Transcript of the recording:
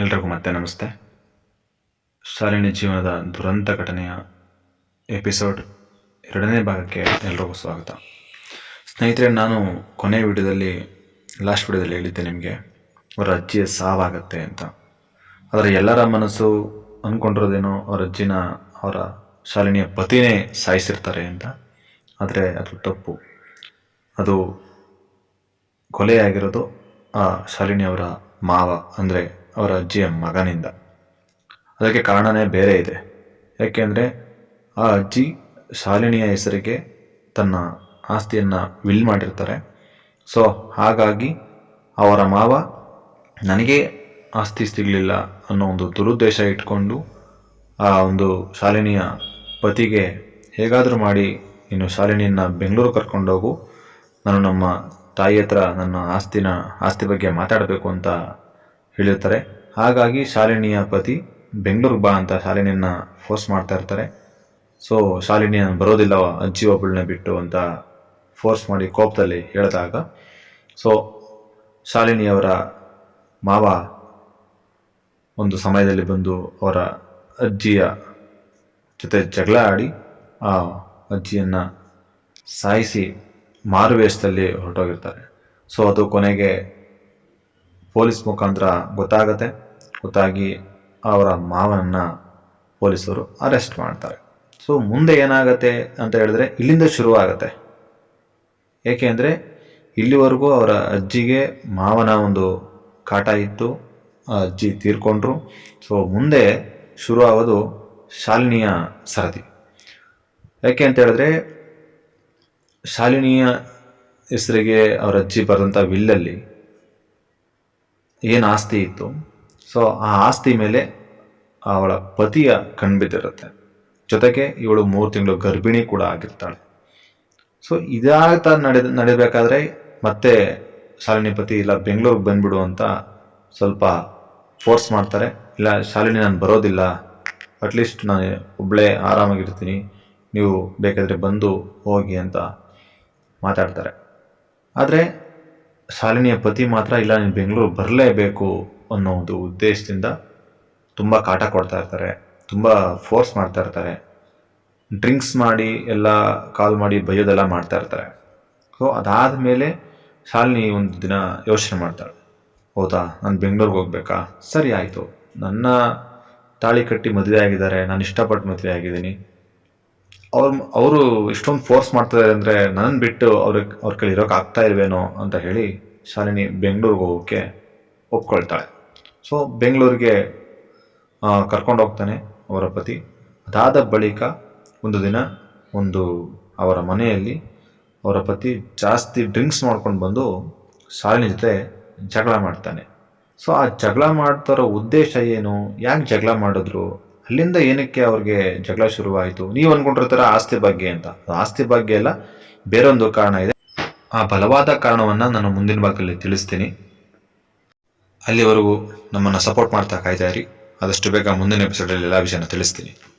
ಎಲ್ರಿಗೂ ಮತ್ತೆ ನಮಸ್ತೆ. ಶಾಲಿನಿ ಜೀವನದ ದುರಂತ ಘಟನೆಯ ಎಪಿಸೋಡ್ ಎರಡನೇ ಭಾಗಕ್ಕೆ ಎಲ್ರಿಗೂ ಸ್ವಾಗತ. ಸ್ನೇಹಿತರೆ, ನಾನು ಕೊನೆ ವಿಡಿಯೋದಲ್ಲಿ, ಲಾಸ್ಟ್ ವಿಡಿಯೋದಲ್ಲಿ ಹೇಳಿದ್ದೆ ನಿಮಗೆ, ಅವರ ಅಜ್ಜಿಯ ಸಾವಾಗತ್ತೆ ಅಂತ. ಆದರೆ ಎಲ್ಲರ ಮನಸ್ಸು ಅಂದ್ಕೊಂಡಿರೋದೇನೋ ಅವರ ಅಜ್ಜಿನ, ಅವರ ಶಾಲಿನಿಯ ಪತಿನೇ ಸಾಯಿಸಿರ್ತಾರೆ ಅಂತ. ಆದರೆ ಅದು ತಪ್ಪು. ಅದು ಕೊಲೆಯಾಗಿರೋದು ಆ ಶಾಲಿನಿ ಅವರ ಮಾವ, ಅಂದರೆ ಅವರ ಅಜ್ಜಿಯ ಮಗನಿಂದ. ಅದಕ್ಕೆ ಕಾರಣನೇ ಬೇರೆ ಇದೆ. ಯಾಕೆಂದರೆ ಆ ಅಜ್ಜಿ ಶಾಲಿನಿಯ ಹೆಸರಿಗೆ ತನ್ನ ಆಸ್ತಿಯನ್ನು ವಿಲ್ ಮಾಡಿರ್ತಾರೆ. ಸೊ, ಹಾಗಾಗಿ ಅವರ ಮಾವ ನನಗೆ ಆಸ್ತಿ ಸಿಗಲಿಲ್ಲ ಅನ್ನೋ ಒಂದು ದುರುದ್ದೇಶ ಇಟ್ಕೊಂಡು ಆ ಒಂದು ಶಾಲಿನಿಯ ಪತಿಗೆ ಹೇಗಾದರೂ ಮಾಡಿ ಇನ್ನು ಶಾಲಿನಿಯನ್ನು ಬೆಂಗಳೂರು ಕರ್ಕೊಂಡೋಗು. ನಾನು ನಮ್ಮ ತಾಯಿ ಹತ್ರ ನನ್ನ ಆಸ್ತಿನ, ಆಸ್ತಿ ಬಗ್ಗೆ ಮಾತಾಡಬೇಕು ಅಂತ ಹೇಳಿರ್ತಾರೆ. ಹಾಗಾಗಿ ಶಾಲಿನಿಯ ಪತಿ, ಬೆಂಗಳೂರಿಗೆ ಬಾ ಅಂತ ಶಾಲಿನಿಯನ್ನ ಫೋರ್ಸ್ ಮಾಡ್ತಾ ಇರ್ತಾರೆ. ಸೊ ಶಾಲಿನಿಯ ಬರೋದಿಲ್ಲ, ಅಜ್ಜಿ ಒಬ್ಬಳನ್ನ ಬಿಟ್ಟು ಅಂತ ಫೋರ್ಸ್ ಮಾಡಿ ಕೋಪದಲ್ಲಿ ಹೇಳಿದಾಗ. ಸೊ ಶಾಲಿನಿಯವರ ಮಾವ ಒಂದು ಸಮಯದಲ್ಲಿ ಬಂದು ಅವರ ಅಜ್ಜಿಯ ಜೊತೆ ಜಗಳ ಆಡಿ ಆ ಅಜ್ಜಿಯನ್ನು ಸಾಯಿಸಿ ಮಾರುವೇಷದಲ್ಲಿ ಹೊರಟೋಗಿರ್ತಾರೆ. ಸೊ ಅದು ಕೊನೆಗೆ ಪೊಲೀಸ್ ಮುಖಾಂತರ ಗೊತ್ತಾಗತ್ತೆ. ಗೊತ್ತಾಗಿ ಅವರ ಮಾವನನ್ನು ಪೊಲೀಸರು ಅರೆಸ್ಟ್ ಮಾಡ್ತಾರೆ. ಸೊ ಮುಂದೆ ಏನಾಗತ್ತೆ ಅಂತ ಹೇಳಿದ್ರೆ ಇಲ್ಲಿಂದ ಶುರುವಾಗತ್ತೆ. ಏಕೆ ಅಂದರೆ ಇಲ್ಲಿವರೆಗೂ ಅವರ ಅಜ್ಜಿಗೆ ಮಾವನ ಒಂದು ಕಾಟ ಇತ್ತು. ಆ ಅಜ್ಜಿ ತೀರ್ಕೊಂಡ್ರು. ಸೊ ಮುಂದೆ ಶುರುವಾಗೋದು ಶಾಲಿನಿಯ ಸರದಿ. ಯಾಕೆ ಅಂತ ಹೇಳಿದ್ರೆ ಶಾಲಿನಿಯ ಹೆಸರಿಗೆ ಅವರ ಅಜ್ಜಿ ಬರೆದಂಥ ವಿಲ್ಲಲ್ಲಿ ಏನು ಆಸ್ತಿ ಇತ್ತು? ಸೊ ಆ ಆಸ್ತಿ ಮೇಲೆ ಅವಳ ಪತಿಯ ಕಣ್ಬಿದ್ದಿರುತ್ತೆ. ಜೊತೆಗೆ ಇವಳು ಮೂರು ತಿಂಗಳು ಗರ್ಭಿಣಿ ಕೂಡ ಆಗಿರ್ತಾಳೆ. ಸೊ ಇದಾಗ್ತಾ ನಡೆ ನಡಿಬೇಕಾದ್ರೆ ಮತ್ತೆ ಶಾಲಿನಿ ಪತಿ, ಇಲ್ಲ ಬೆಂಗಳೂರಿಗೆ ಬಂದ್ಬಿಡು ಅಂತ ಸ್ವಲ್ಪ ಫೋರ್ಸ್ ಮಾಡ್ತಾರೆ. ಇಲ್ಲ, ಶಾಲಿನಿ ನಾನು ಬರೋದಿಲ್ಲ. ಅಟ್ಲೀಸ್ಟ್ ನಾನು ಒಬ್ಬಳೇ ಆರಾಮಾಗಿರ್ತೀನಿ. ನೀವು ಬೇಕಾದರೆ ಬಂದು ಹೋಗಿ ಅಂತ ಮಾತಾಡ್ತಾರೆ. ಆದರೆ ಶಾಲಿನಿಯ ಪತಿ ಮಾತ್ರ ಇಲ್ಲ, ನೀನು ಬೆಂಗಳೂರು ಬರಲೇಬೇಕು ಅನ್ನೋ ಒಂದು ಉದ್ದೇಶದಿಂದ ತುಂಬ ಕಾಟ ಕೊಡ್ತಾ ಇರ್ತಾರೆ, ತುಂಬ ಫೋರ್ಸ್ ಮಾಡ್ತಾ ಇರ್ತಾರೆ. ಡ್ರಿಂಕ್ಸ್ ಮಾಡಿ, ಎಲ್ಲ ಕಾಲ್ ಮಾಡಿ ಬೈಯೋದೆಲ್ಲ ಮಾಡ್ತಾ ಇರ್ತಾರೆ. ಸೊ ಅದಾದ ಮೇಲೆ ಶಾಲಿನಿ ಒಂದು ದಿನ ಯೋಚನೆ ಮಾಡ್ತಾಳೆ. ಹೌದಾ, ನಾನು ಬೆಂಗಳೂರಿಗೆ ಹೋಗ್ಬೇಕಾ? ಸರಿ ಆಯಿತು. ನನ್ನ ತಾಳಿ ಕಟ್ಟಿ ಮದುವೆ ಆಗಿದ್ದಾರೆ, ನಾನು ಇಷ್ಟಪಟ್ಟು ಮದುವೆ ಆಗಿದ್ದೀನಿ. ಅವ್ರು ಅವರು ಇಷ್ಟೊಂದು ಫೋರ್ಸ್ ಮಾಡ್ತಾರೆ ಅಂದರೆ ನನ್ನ ಬಿಟ್ಟು ಅವ್ರಿಗೆ, ಅವ್ರ ಕೈಲಿ ಇರೋಕೆ ಆಗ್ತಾ ಇಲ್ವೇನೋ ಅಂತ ಹೇಳಿ ಶಾಲಿನಿ ಬೆಂಗಳೂರಿಗೆ ಹೋಗೋಕ್ಕೆ ಒಪ್ಕೊಳ್ತಾಳೆ. ಸೊ ಬೆಂಗಳೂರಿಗೆ ಕರ್ಕೊಂಡು ಹೋಗ್ತಾನೆ ಅವರ ಪತಿ. ಅದಾದ ಬಳಿಕ ಒಂದು ದಿನ ಒಂದು ಅವರ ಮನೆಯಲ್ಲಿ ಅವರ ಪತಿ ಜಾಸ್ತಿ ಡ್ರಿಂಕ್ಸ್ ಮಾಡ್ಕೊಂಡು ಬಂದು ಶಾಲಿನಿ ಜೊತೆ ಜಗಳ ಮಾಡ್ತಾನೆ. ಸೊ ಆ ಜಗಳ ಮಾಡ್ತಾರೋ ಉದ್ದೇಶ ಏನು? ಯಾಕೆ ಜಗಳ ಮಾಡಿದ್ರು? ಅಲ್ಲಿಂದ ಏನಕ್ಕೆ ಅವ್ರಿಗೆ ಜಗಳ ಶುರುವಾಯಿತು? ನೀವು ಅಂದ್ಕೊಂಡಿರ್ತಾರ ಆಸ್ತಿ ಬಗ್ಗೆ ಅಂತ. ಆಸ್ತಿ ಬಗ್ಗೆ ಎಲ್ಲ ಬೇರೊಂದು ಕಾರಣ ಇದೆ. ಆ ಬಲವಾದ ಕಾರಣವನ್ನ ನಾನು ಮುಂದಿನ ಭಾಗದಲ್ಲಿ ತಿಳಿಸ್ತೀನಿ. ಅಲ್ಲಿವರೆಗೂ ನಮ್ಮನ್ನು ಸಪೋರ್ಟ್ ಮಾಡ್ತಾ ಕಾಯ್ತಾ ಇರಿ. ಆದಷ್ಟು ಬೇಗ ಮುಂದಿನ ಎಪಿಸೋಡಲ್ಲಿ ಎಲ್ಲ ವಿಷಯನ ತಿಳಿಸ್ತೀನಿ.